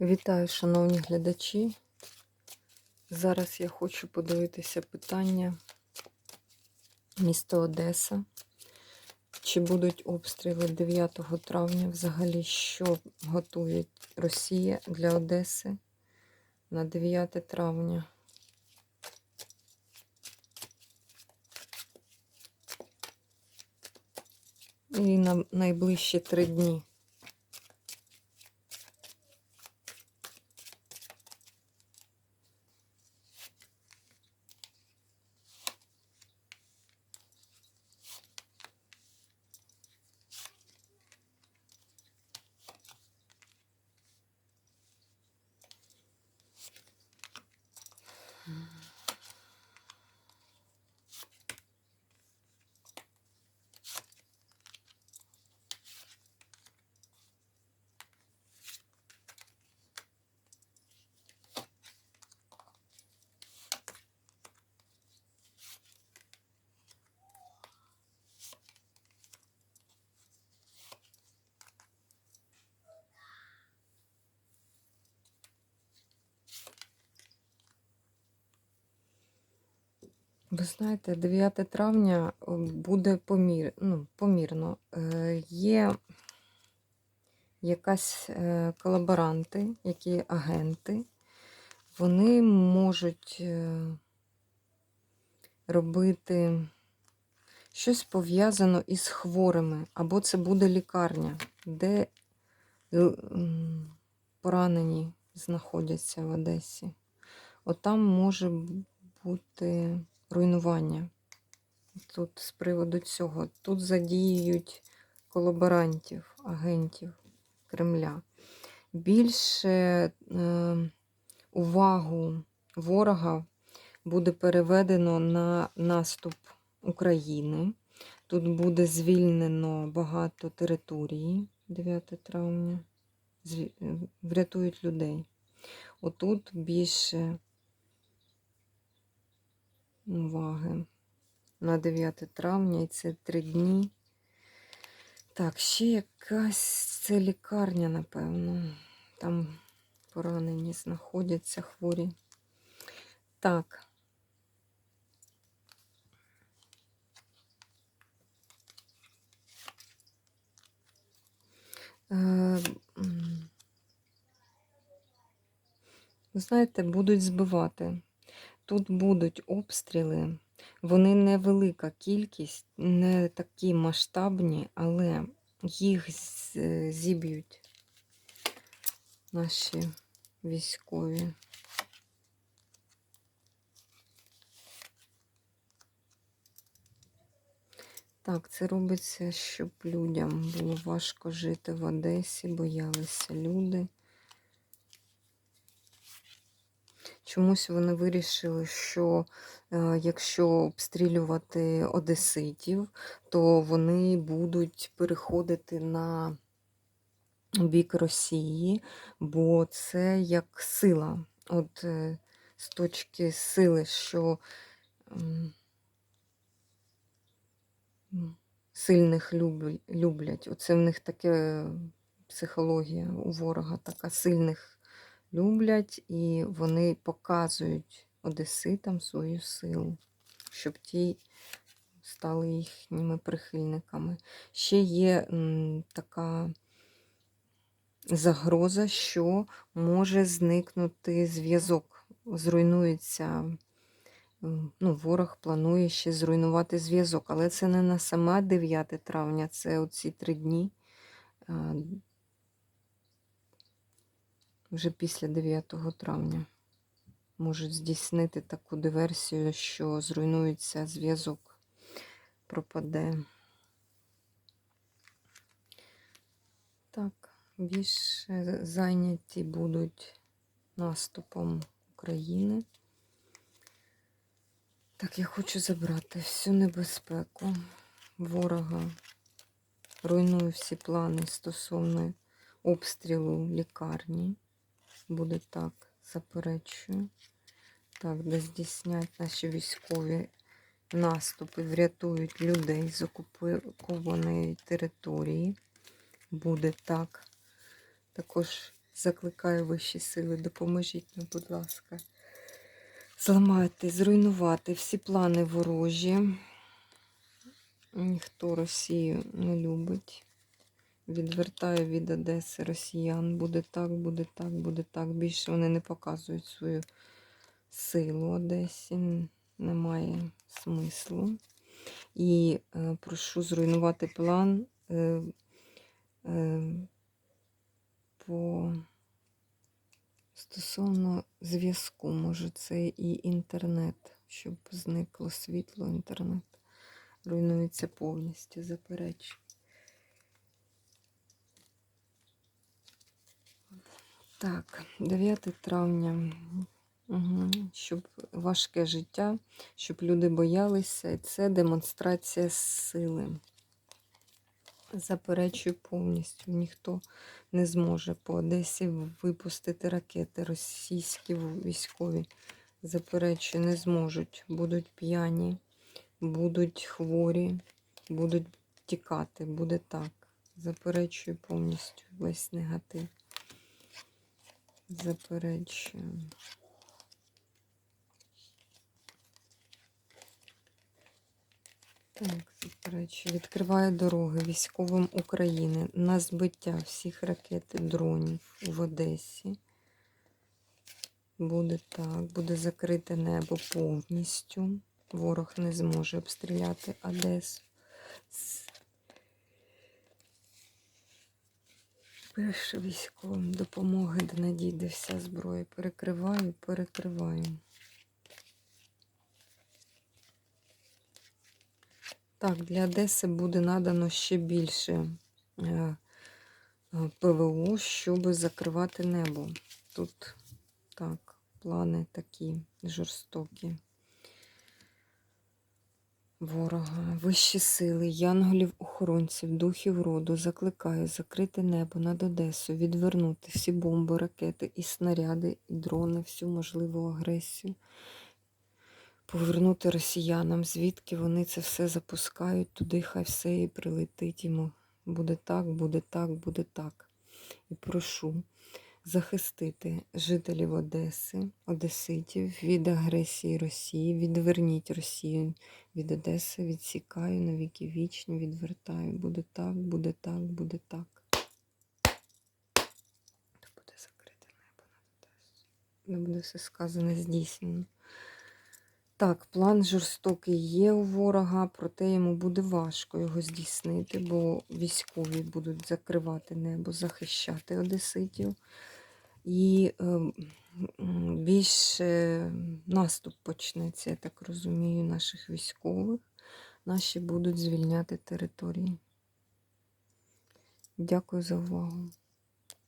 Вітаю, шановні глядачі. Зараз я хочу подивитися питання міста Одеса. Чи будуть обстріли 9 травня? Взагалі, що готує Росія для Одеси на 9 травня? І на найближчі три дні. Mm. Ви знаєте, 9 травня е, буде помір, ну, помірно. Е, Є якась е, колаборанти, які агенти, вони можуть е, робити щось пов'язано із хворими, або це буде лікарня, де поранені знаходяться в Одесі. Отам може бути руйнування. Тут з приводу цього. Тут задіюють колаборантів, агентів Кремля. Більше е, увагу ворога буде переведено на наступ України. Тут буде звільнено багато території 9 травня. Е, Врятують людей. Отут більше уваги на 9 травня, і це три дні. Так, ще якась це лікарня, напевно. Там поранені знаходяться хворі. Так. Е. Знаєте, будуть збивати. Тут будуть обстріли. Вони невелика кількість, не такі масштабні, але їх зіб'ють наші військові. Так, це робиться, щоб людям було важко жити в Одесі, боялися люди. Чомусь вони вирішили, що е, якщо обстрілювати одеситів, то вони будуть переходити на бік Росії, бо це як сила. От е, з точки сили, що сильних люб- люблять. Оце в них таке психологія у ворога така сильних люблять, і вони показують одеситам свою силу, щоб ті стали їхніми прихильниками. Ще є м, така загроза, що може зникнути зв'язок, зруйнується. Ну, ворог планує ще зруйнувати зв'язок, але це не на саме 9 травня, це оці три дні. Вже після 9 травня можуть здійснити таку диверсію, що зруйнується зв'язок, пропаде. Так, більше зайняті будуть наступом України. Так, я хочу забрати всю небезпеку ворога. Руйную всі плани стосовно обстрілу лікарні. Буде так, заперечую. Так, де здійснять наші військові наступи, врятують людей з окупованої території. Буде так. Також Закликаю вищі сили, допоможіть нам, будь ласка. Зламати, зруйнувати всі плани ворожі. Ніхто Росію не любить. Відвертаю від Одеси росіян. Буде так, буде так, буде так. Більше вони не показують свою силу Одесі. Немає смислу. І е, прошу зруйнувати план е, е, по стосовно зв'язку, може, це і інтернет, щоб зникло світло, інтернет. Руйнується повністю, заперечую. Так, 9 травня. Угу. Щоб важке життя, щоб люди боялися, і це демонстрація сили. Заперечую повністю. Ніхто не зможе по Одесі випустити ракети. Російські військові заперечую, не зможуть. Будуть п'яні, будуть хворі, будуть тікати. Буде так. Заперечую повністю весь негатив. Заперечую. Так, заперечую. Відкриває дороги військовим України на збиття всіх ракет і дронів в Одесі. Буде так, буде закрите небо повністю. Ворог не зможе обстріляти Одесу. Пише військовим допомоги, де надійде вся зброя. Перекриваю, перекриваю. Так, для Одеси буде надано ще більше е, е, ПВО, щоб закривати небо. Тут так, плани такі жорстокі. Ворога, вищі сили, янголів-охоронців, духів роду закликаю закрити небо над Одесою, відвернути всі бомби, ракети і снаряди, і дрони, всю можливу агресію повернути росіянам, звідки вони це все запускають, туди хай все і прилетить йому. Буде так, буде так, буде так. І прошу захистити жителів Одеси, Одеситів від агресії Росії, відверніть Росію від Одеси, відсікаю на віки вічні, відвертаю. Буде так, буде так, буде так. То буде закрите небо над Одесою. Не буде все сказане здійснено. Так, план жорстокий є у ворога, проте йому буде важко його здійснити, бо військові будуть закривати небо, захищати одеситів. І е, більше наступ почнеться, я так розумію, наших військових. Наші будуть звільняти території. Дякую за увагу.